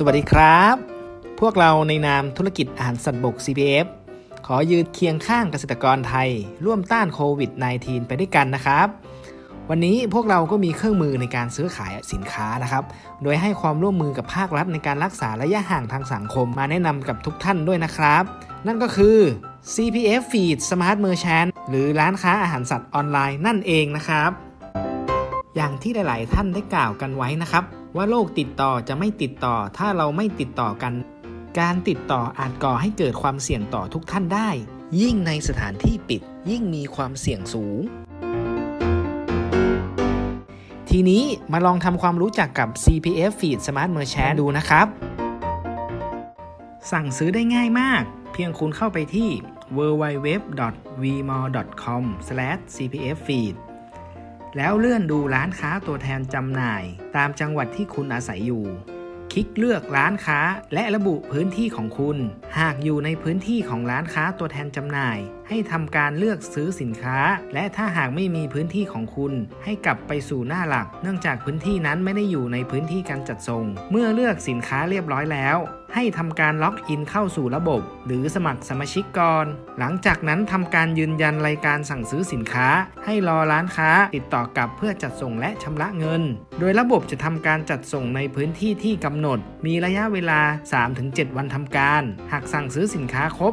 สวัสดีครับ พวกเราในนามธุรกิจอาหารสัตว์บก CPF ขอยืนเคียงข้างเกษตรกรไทย ร่วมต้านโควิด -19 ไปด้วยกันนะครับ วันนี้พวกเราก็มีเครื่องมือในการซื้อขายสินค้านะครับ โดยให้ความร่วมมือกับภาครัฐในการรักษาระยะห่างทางสังคมมาแนะนำกับทุกท่านด้วยนะครับ นั่นก็คือ CPF Feed Smart Merchant หรือร้านค้าอาหารสัตว์ออนไลน์นั่นเองนะครับ อย่างที่หลาย ๆ ท่านได้กล่าวกันไว้นะครับ ว่าโรคติดต่อจะไม่ติดต่อถ้าเราไม่ติดต่อกัน การติดต่ออาจก่อให้เกิดความเสี่ยงต่อทุกท่านได้ ยิ่งในสถานที่ปิด ยิ่งมีความเสี่ยงสูง ทีนี้มาลองทำความรู้จักกับ CPF Feed Smart Merchant ดูนะครับ สั่งซื้อได้ง่ายมาก เพียงคุณเข้าไปที่ www.vmall.com/cpffeed แล้วเลื่อนดูร้านค้าตัวแทนจำหน่าย ตามจังหวัดที่คุณอาศัยอยู่ คลิกเลือกร้านค้าและระบุพื้นที่ของคุณ หากอยู่ในพื้นที่ของร้านค้าตัวแทนจำหน่าย ให้ทำการเลือกซื้อสินค้า และถ้าหากไม่มีพื้นที่ของคุณ ให้กลับไปสู่หน้าหลัก เนื่องจากพื้นที่นั้นไม่ได้อยู่ในพื้นที่การจัดส่ง เมื่อเลือกสินค้าเรียบร้อยแล้วให้ทำการล็อกอินเข้าสู่ระบบ หรือสมัครสมาชิกก่อน หลังจากนั้นทำการยืนยันรายการสั่งซื้อสินค้า ให้รอร้านค้าติดต่อกลับเพื่อจัดส่งและชำระเงิน โดยระบบจะทำการจัดส่งในพื้นที่ที่กำหนด มีระยะเวลา 3-7 วันทำการ หากสั่งซื้อสินค้าครบ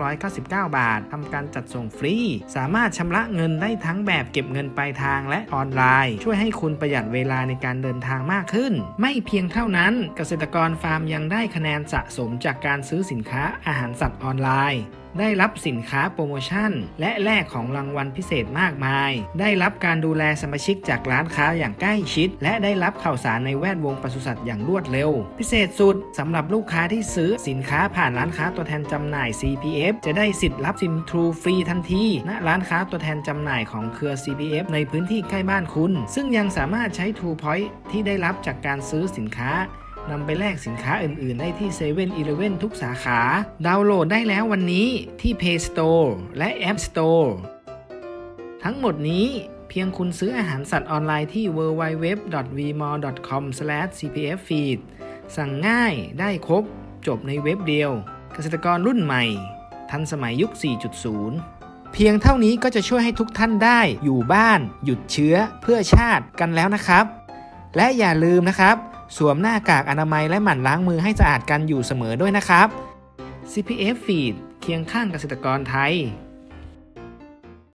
1,999 บาททำการจัดส่งฟรี สามารถชำระเงินได้ทั้งแบบเก็บเงินปลายทางและออนไลน์ ช่วยให้คุณประหยัดเวลาในการเดินทางมากขึ้น ไม่เพียงเท่านั้น เกษตรกรฟาร์มยังได้คะแนนสะสมจากการซื้อสินค้าอาหารสัตว์ออนไลน์ ได้รับสินค้าโปรโมชั่น และแลกของรางวัลพิเศษมากมาย ได้รับการดูแลสมาชิกจากร้านค้าอย่างใกล้ชิด และได้รับข่าวสารในแวดวงปศุสัตว์อย่างรวดเร็ว พิเศษสุดสำหรับลูกค้าที่ซื้อสินค้าผ่านร้านค้าตัวแทนจำหน่าย CPF จะได้สิทธิ์รับซิมทรูฟรีทันทีณร้านค้าตัวแทนจำหน่ายของเครือ CPF ในพื้นที่ใกล้บ้านคุณ ซึ่งยังสามารถใช้ True Point ที่ได้รับจากการซื้อสินค้า นำไปแลกสินค้าอื่นๆ ได้ที่7 e เ e ่ e อทุกสาขา ดาวน์โหลดได้แล้ววันนี้ที่ Play Store และ App Store ทั้งหมดนี้เพียงคุณซื้ออาหารสัตว์ออนไลน์ที่ www.vmall.com/cpffeed สั่งง่ายได้ครบ จบในเว็บเดียว เกษตรกรรุ่นใหม่ ทันสมัยยุค 4.0 เพียงเท่านี้ก็จะช่วยให้ทุกท่านได้อยู่บ้าน หยุดเชื้อเพื่อชาติกันแล้วนะครับ และอย่าลืมนะครับ สวมหน้ากากอนามัยและหมั่นล้างมือให้สะอาดกันอยู่เสมอด้วยนะครับ CPF Feed เคียงข้างเกษตรกรไทย